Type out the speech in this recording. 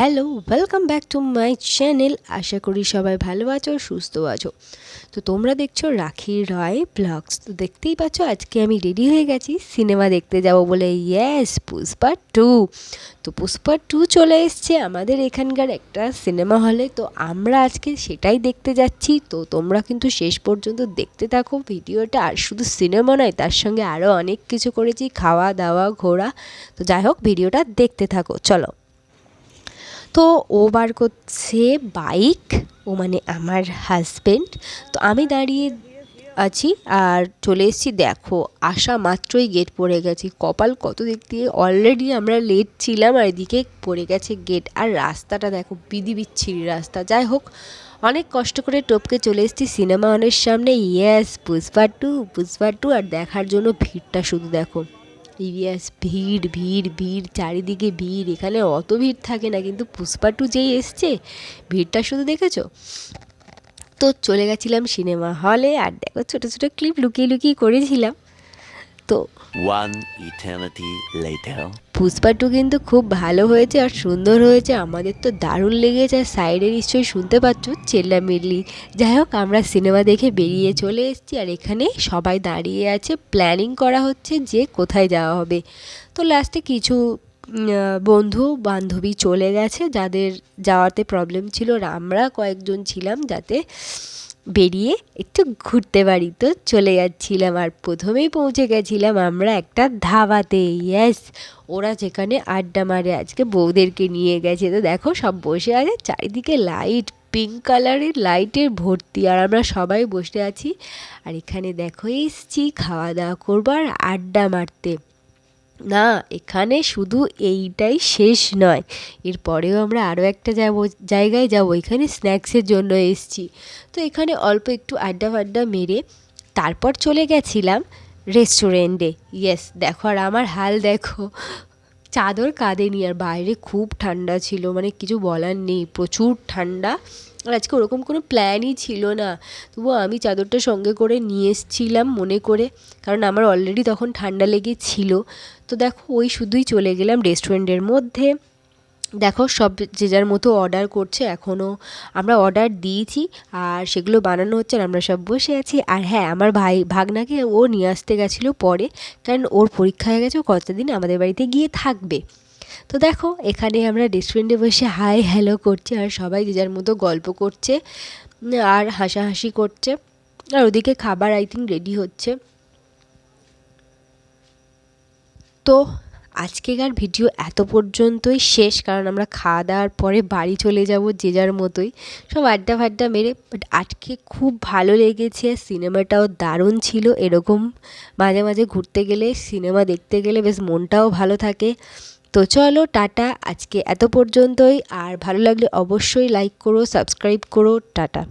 Hello welcome back to my channel আশা করি সবাই ভালো আছো, সুস্থ আছো। তো তোমরা দেখছ রাখি রায় ব্লগস তো দেখতেই পাচ্ছ আজকে আমি রেডি হয়ে গেছি সিনেমা দেখতে যাব বলে। ইয়েস পুষ্পা টু তো পুষ্পা টু চলে এসছে আমাদের এখানকার একটা সিনেমা হলে তো আমরা আজকে সেটাই দেখতে যাচ্ছি। তো তোমরা কিন্তু শেষ পর্যন্ত দেখতে থাকো ভিডিওটা। আর শুধু সিনেমা নয়, তার সঙ্গে আরও অনেক কিছু করেছি, খাওয়া দাওয়া, ঘোরা। তো যাই হোক, ভিডিওটা দেখতে থাকো। চলো। তো ও বার করছে বাইক ও মানে আমার হাজবেন্ড তো আমি দাঁড়িয়ে আছি আর চলে এসেছি, দেখো আসা মাত্রই গেট পড়ে গেছি। কপাল কত দিক দিয়ে অলরেডি আমরা লেট ছিলাম আর এদিকে পড়ে গেছে গেট আর রাস্তাটা দেখো বিধি বিচ্ছিরি রাস্তা। যাই হোক, অনেক কষ্ট করে টপকে চলে এসেছি সিনেমা হলের সামনে। Yes Pushpa two Pushpa two আর দেখার জন্য ভিড়টা শুধু দেখো। ইভিএস ভিড় ভিড় ভিড়, চারিদিকে ভিড়, এখানে অত ভিড় থাকে না, কিন্তু পুষ্পা টু যেই এসছে, ভিড়টা শুধু দেখেছ তো চলে গেছিলাম সিনেমা হলে, আর দেখো ছোটো ছোটো ক্লিপ লুকিয়ে লুকিয়ে করেছিলাম তো. পুষ্পা টু কিন্তু খুব ভালো হয়েছে আর সুন্দর হয়েছে। আমাদের তো দারুণ লেগেছে আর সাইডে নিশ্চয়ই শুনতে পাচ্ছ চেল্লামিল্লি। যাই হোক, আমরা সিনেমা দেখে বেরিয়ে চলে এসেছি আর এখানে সবাই দাঁড়িয়ে আছে। প্ল্যানিং করা হচ্ছে যে কোথায় যাওয়া হবে। তো লাস্টে কিছু বন্ধু, বান্ধবী চলে গেছে। যাদের যাওয়াতে প্রবলেম ছিল, আমরা কয়েকজন ছিলাম যাতে বেরিয়ে একটু ঘুরতে পারি। তো চলে যাচ্ছিলাম আর প্রথমেই পৌঁছে গেছিলাম আমরা একটা ধাবাতে ইয়েস ওরা যেখানে আড্ডা মারে, আজকে বউদেরকে নিয়ে গেছে। তো দেখো, সব বসে আছে, চারিদিকে লাইট পিঙ্ক কালারের লাইটের ভর্তি। আর আমরা সবাই বসে আছি। আর এখানে দেখো, এসছি, খাওয়া দাওয়া করব আর আড্ডা মারতে। না, এখানে শুধু এইটাই শেষ নয়। এরপরেও আমরা আরও একটা যাব, জায়গায় যাব। এখানে স্ন্যাক্সের জন্য এসছি। তো এখানে অল্প একটু আড্ডা ফাড্ডা মেরে তারপর চলে গেছিলাম রেস্টুরেন্টে ইয়েস দেখো আর আমার হাল দেখো। চাদর কাঁধে নি আর বাইরে খুব ঠান্ডা ছিল মানে কিছু বলার নেই, প্রচুর ঠান্ডা। আর আজকে ওরকম কোনো প্ল্যানই ছিল না। তবুও আমি চাদরটা সঙ্গে করে নিয়ে এসেছিলাম মনে করে, কারণ আমার অলরেডি তখন ঠান্ডা লেগেছিল। তো দেখো, ওই শুধুই চলে গেলাম রেস্টুরেন্টের মধ্যে। দেখো, সব যে যার মতো অর্ডার করছে এখনও আমরা অর্ডার দিয়েছি, আর সেগুলো বানানো হচ্ছে আর আমরা সব বসে আছি। আর হ্যাঁ আমার ভাই ভাগনাকে ও নিয়ে আসতে গেছিল পরে, কারণ ওর পরীক্ষা হয়ে গেছে, ও কতদিন আমাদের বাড়িতে গিয়ে থাকবে। তো দেখো, এখানে আমরা রেস্টুরেন্টে বসে হাই হ্যালো করছি, আর সবাই যে যার মতো গল্প করছে, আর হাসাহাসি করছে, আর ওদিকে খাবার আই থিঙ্ক রেডি হচ্ছে। তো আজকেকার ভিডিও এত পর্যন্তই শেষ, কারণ আমরা খাওয়া দাওয়ার পরে বাড়ি চলে যাব যে যার মতোই। সব আড্ডা ফাড্ডা মেরে বাট আজকে খুব ভালো লেগেছে, সিনেমাটাও দারুণ ছিল এরকম। মাঝে মাঝে ঘুরতে গেলে, সিনেমা দেখতে গেলে বেশ মনটাও ভালো থাকে। তো চলো, টাটা, আজকে এত পর্যন্তই। আর ভালো লাগলে অবশ্যই লাইক করো সাবস্ক্রাইব করো, টাটা।